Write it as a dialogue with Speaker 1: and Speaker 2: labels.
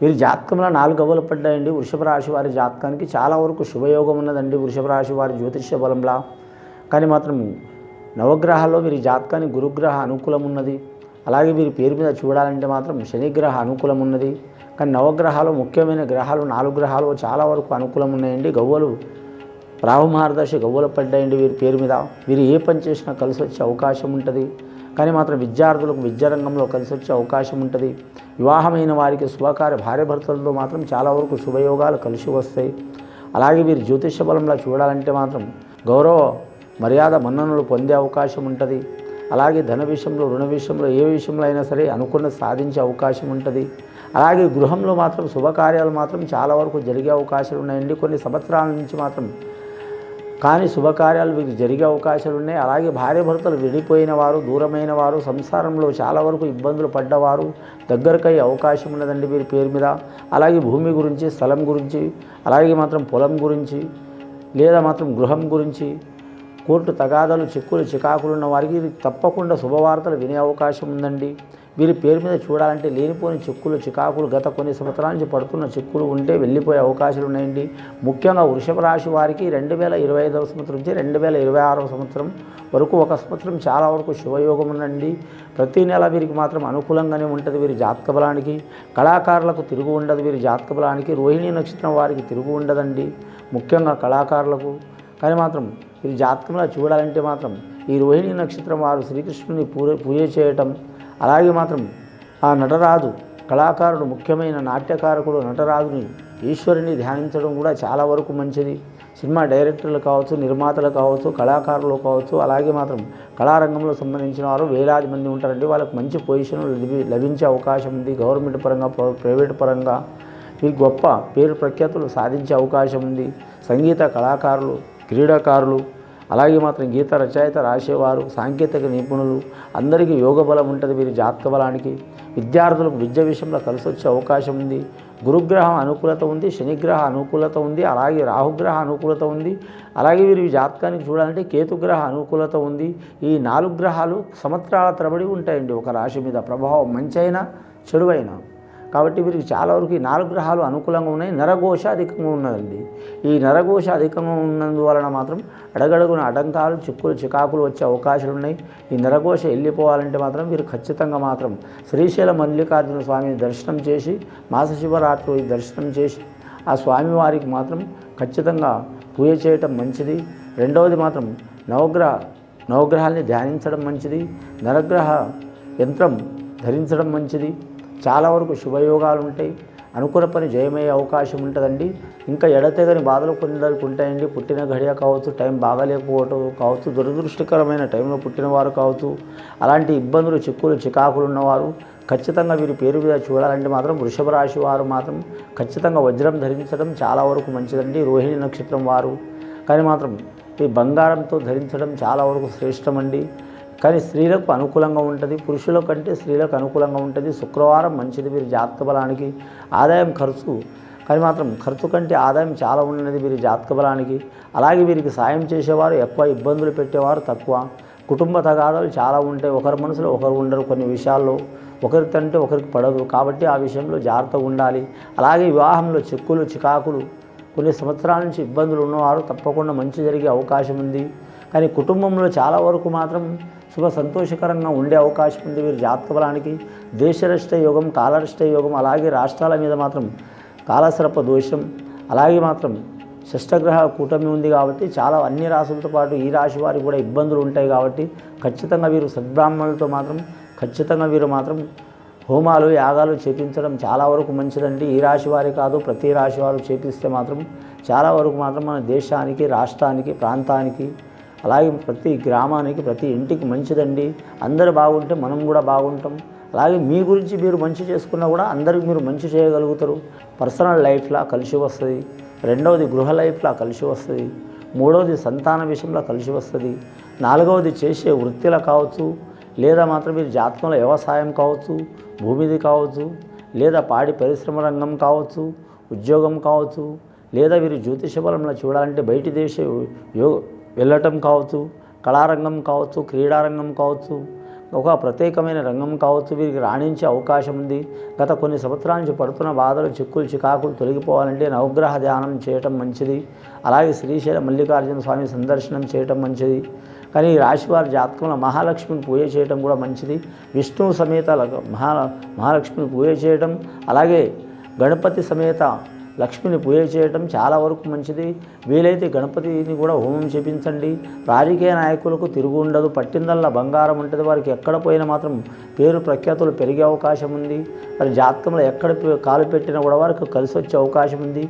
Speaker 1: వీరి జాతకంలో నాలుగు గవ్వలు పడ్డాయండి. వృషభ రాశి వారి జాతకానికి చాలా వరకు శుభయోగం ఉన్నదండి వృషభ రాశి వారి జ్యోతిష్య బలంలా. కానీ మాత్రం నవగ్రహాల్లో వీరి జాతకానికి గురుగ్రహ అనుకూలం ఉన్నది. అలాగే వీరి పేరు మీద చూడాలంటే మాత్రం శనిగ్రహ అనుకూలం ఉన్నది. కానీ నవగ్రహాలు ముఖ్యమైన గ్రహాలు నాలుగు గ్రహాలు చాలా వరకు అనుకూలం ఉన్నాయండి. గవ్వలు రావు మహర్దశ గవ్వలు పడ్డాయండి వీరి పేరు మీద. వీరు ఏ పని చేసినా కలిసి వచ్చే అవకాశం ఉంటుంది. కానీ మాత్రం విద్యార్థులకు విద్యారంగంలో కలిసి వచ్చే అవకాశం ఉంటుంది. వివాహమైన వారికి శుభకార్య భార్యభర్తలతో మాత్రం చాలా వరకు శుభయోగాలు కలిసి వస్తాయి. అలాగే వీరు జ్యోతిష బలంలో చూడాలంటే మాత్రం గౌరవ మర్యాద మన్ననలు పొందే అవకాశం ఉంటుంది. అలాగే ధన విషయంలో రుణ విషయంలో ఏ విషయంలో అయినా సరే అనుకున్న సాధించే అవకాశం ఉంటుంది. అలాగే గృహంలో మాత్రం శుభకార్యాలు మాత్రం చాలా వరకు జరిగే అవకాశాలు ఉన్నాయండి. కొన్ని సంవత్సరాల నుంచి మాత్రం కానీ శుభకార్యాలు వీరికి జరిగే అవకాశాలు ఉన్నాయి. అలాగే భార్య భర్తలు విడిపోయిన వారు దూరమైన వారు సంసారంలో చాలా వరకు ఇబ్బందులు పడ్డవారు దగ్గరకయ్యే అవకాశం ఉన్నదండి వీరి పేరు మీద. అలాగే భూమి గురించి స్థలం గురించి అలాగే మాత్రం పొలం గురించి లేదా మాత్రం గృహం గురించి కోర్టు తగాదాలు చిక్కులు చికాకులు ఉన్న వారికి తప్పకుండా శుభవార్తలు వినే అవకాశం ఉందండి. వీరి పేరు మీద చూడాలంటే లేనిపోని చిక్కులు చికాకులు గత కొన్ని సంవత్సరాల నుంచి పడుతున్న చిక్కులు ఉంటే వెళ్ళిపోయే అవకాశాలు ఉన్నాయండి. ముఖ్యంగా వృషభ రాశి వారికి రెండు వేల ఇరవై ఐదవ సంవత్సరం నుంచి రెండు వేల ఇరవై ఆరవ సంవత్సరం వరకు ఒక సంవత్సరం చాలా వరకు శుభయోగం ఉందండి. ప్రతి నెల వీరికి మాత్రం అనుకూలంగానే ఉంటుంది వీరి జాతక బలానికి. కళాకారులకు తిరుగు ఉండదు వీరి జాతక బలానికి. రోహిణి నక్షత్రం వారికి తిరుగు ఉండదండి. ముఖ్యంగా కళాకారులకు. కానీ మాత్రం వీరి జాతకంలో చూడాలంటే మాత్రం ఈ రోహిణి నక్షత్రం వారు శ్రీకృష్ణుని పూజ పూజ చేయటం. అలాగే మాత్రం ఆ నటరాజు కళాకారుడు ముఖ్యమైన నాట్యకారకుడు నటరాజుని ఈశ్వరుని ధ్యానించడం కూడా చాలా వరకు మంచిది. సినిమా డైరెక్టర్లు కావచ్చు నిర్మాతలు కావచ్చు కళాకారులు కావచ్చు అలాగే మాత్రం కళారంగంలో సంబంధించిన వారు వేలాది మంది ఉంటారండి. వాళ్ళకి మంచి పొజిషన్ లభి లభించే అవకాశం ఉంది. గవర్నమెంట్ పరంగా ప్ర- ప్రైవేట్ పరంగా. ఈ గొప్ప పేరు ప్రఖ్యాతులు సాధించే అవకాశం ఉంది. సంగీత కళాకారులు క్రీడాకారులు అలాగే మాత్రం గీత రచయిత రాసేవారు సాంకేతిక నిపుణులు అందరికీ యోగ బలం ఉంటుంది వీరి జాతక బలానికి విద్యార్థులకు విద్య విషయంలో కలిసి వచ్చే అవకాశం ఉంది. గురుగ్రహం అనుకూలత ఉంది శనిగ్రహ అనుకూలత ఉంది అలాగే రాహుగ్రహ అనుకూలత ఉంది. అలాగే వీరి జాతకానికి చూడాలంటే కేతుగ్రహ అనుకూలత ఉంది. ఈ నాలుగు గ్రహాలు సంవత్సరాల తరబడి ఉంటాయండి. ఒక రాశి మీద ప్రభావం మంచైనా చెడువైనా. కాబట్టి వీరికి చాలా వరకు ఈ నాలుగు గ్రహాలు అనుకూలంగా ఉన్నాయి. నరఘోష అధికంగా ఉన్నదండి. ఈ నరఘోష అధికంగా ఉన్నందువలన మాత్రం అడగడుగున అడంకాలు చిక్కులు చికాకులు వచ్చే అవకాశాలు ఉన్నాయి. ఈ నరఘోష వెళ్ళిపోవాలంటే మాత్రం వీరు ఖచ్చితంగా మాత్రం శ్రీశైల మల్లికార్జున స్వామిని దర్శనం చేసి మాస శివరాత్రి దర్శనం చేసి ఆ స్వామివారికి మాత్రం ఖచ్చితంగా పూజ చేయటం మంచిది. రెండవది మాత్రం నవగ్రహ నవగ్రహాల్ని ధ్యానించడం మంచిది. నరగ్రహ యంత్రం ధరించడం మంచిది. చాలా వరకు శుభయోగాలు ఉంటాయి అనుకున్న పని జయమయ్యే అవకాశం ఉంటుందండి. ఇంకా ఎడతెగని బాధలు కొందరికి ఉంటాయండి. పుట్టిన గడియ కావచ్చు టైం బాగాలేకపోవటం కావచ్చు దురదృష్టకరమైన టైంలో పుట్టినవారు కావచ్చు అలాంటి ఇబ్బందులు చిక్కులు చికాకులు ఉన్నవారు ఖచ్చితంగా వీరి పేరు మీద చూడాలంటే మాత్రం వృషభ రాశి వారు మాత్రం ఖచ్చితంగా వజ్రం ధరించడం చాలా వరకు మంచిదండి. రోహిణి నక్షత్రం వారు కానీ మాత్రం ఈ బంగారంతో ధరించడం చాలా వరకు శ్రేష్టమండి. కానీ స్త్రీలకు అనుకూలంగా ఉంటుంది. పురుషుల కంటే స్త్రీలకు అనుకూలంగా ఉంటుంది. శుక్రవారం మంచిది. వీరి జాతక బలానికి ఆదాయం ఖర్చు. కానీ మాత్రం ఖర్చు కంటే ఆదాయం చాలా ఉన్నది వీరి జాతక బలానికి. అలాగే వీరికి సాయం చేసేవారు ఎక్కువ ఇబ్బందులు పెట్టేవారు తక్కువ. కుటుంబ తగాదాలు చాలా ఉంటాయి. ఒకరి మనసులో ఒకరు ఉండరు కొన్ని విషయాల్లో. ఒకరి తంటే ఒకరికి పడదు. కాబట్టి ఆ విషయంలో జాగ్రత్తగా ఉండాలి. అలాగే వివాహంలో చిక్కులు చికాకులు కొన్ని సంవత్సరాల నుంచి ఇబ్బందులు ఉన్నవారు తప్పకుండా మంచి జరిగే అవకాశం ఉంది. కానీ కుటుంబంలో చాలా వరకు మాత్రం శుభ సంతోషకరంగా ఉండే అవకాశం ఉంది వీరి జాతక బలానికి. దేశరష్ట యోగం కాలరష్ట యోగం అలాగే రాష్ట్రాల మీద మాత్రం కాలసర్ప దోషం అలాగే మాత్రం షష్టగ్రహ కూటమి ఉంది కాబట్టి చాలా అన్ని రాశులతో పాటు ఈ రాశి వారికి కూడా ఇబ్బందులు ఉంటాయి కాబట్టి ఖచ్చితంగా వీరు సద్బ్రాహ్మణులతో మాత్రం ఖచ్చితంగా వీరు మాత్రం హోమాలు యాగాలు చేపించడం చాలా వరకు మంచిదండి. ఈ రాశి వారి కాదు ప్రతి రాశి వారు చేపిస్తే మాత్రం చాలా వరకు మాత్రం మన దేశానికి రాష్ట్రానికి ప్రాంతానికి అలాగే ప్రతి గ్రామానికి ప్రతి ఇంటికి మంచిదండి. అందరు బాగుంటే మనం కూడా బాగుంటాం. అలాగే మీ గురించి మీరు మంచి చేసుకున్నా కూడా అందరికి మీరు మంచి చేయగలుగుతారు. పర్సనల్ లైఫ్లా కలిసి వస్తుంది. రెండవది గృహ లైఫ్లా కలిసి వస్తుంది. మూడవది సంతాన విషయంలో కలిసి వస్తుంది. నాలుగవది చేసే వృత్తిలో కావచ్చు లేదా మాత్రం మీరు జాతకంలో వ్యవసాయం కావచ్చు భూమిది కావచ్చు లేదా పాడి పరిశ్రమ రంగం కావచ్చు ఉద్యోగం కావచ్చు లేదా వీరు జ్యోతిష బలంలో చూడాలంటే బయటి దేశ యో వెళ్ళటం కావచ్చు కళారంగం కావచ్చు క్రీడారంగం కావచ్చు ఒక ప్రత్యేకమైన రంగం కావచ్చు వీరికి రాణించే అవకాశం ఉంది. గత కొన్ని సంవత్సరాల నుంచి పడుతున్న బాధలు చిక్కులు చికాకులు తొలగిపోవాలంటే నవగ్రహ ధ్యానం చేయటం మంచిది. అలాగే శ్రీశైల మల్లికార్జున స్వామి సందర్శనం చేయటం మంచిది. కానీ ఈ రాశివారి జాతకంలో మహాలక్ష్మిని పూజ చేయటం కూడా మంచిది. విష్ణువు సమేత మహా మహాలక్ష్మిని పూజ చేయటం అలాగే గణపతి సమేత లక్ష్మిని పూజ చేయటం చాలా వరకు మంచిది. వీలైతే గణపతిని కూడా హోమం చేపించండి. రాజకీయ నాయకులకు తిరుగు ఉండదు. పట్టిందల్లా బంగారం ఉంటుంది. వారికి ఎక్కడ పోయినా మాత్రం పేరు ప్రఖ్యాతులు పెరిగే అవకాశం ఉంది. మరి జాతకంలో ఎక్కడ పే- కాలు పెట్టినా కూడా వారికి కలిసి వచ్చే అవకాశం ఉంది.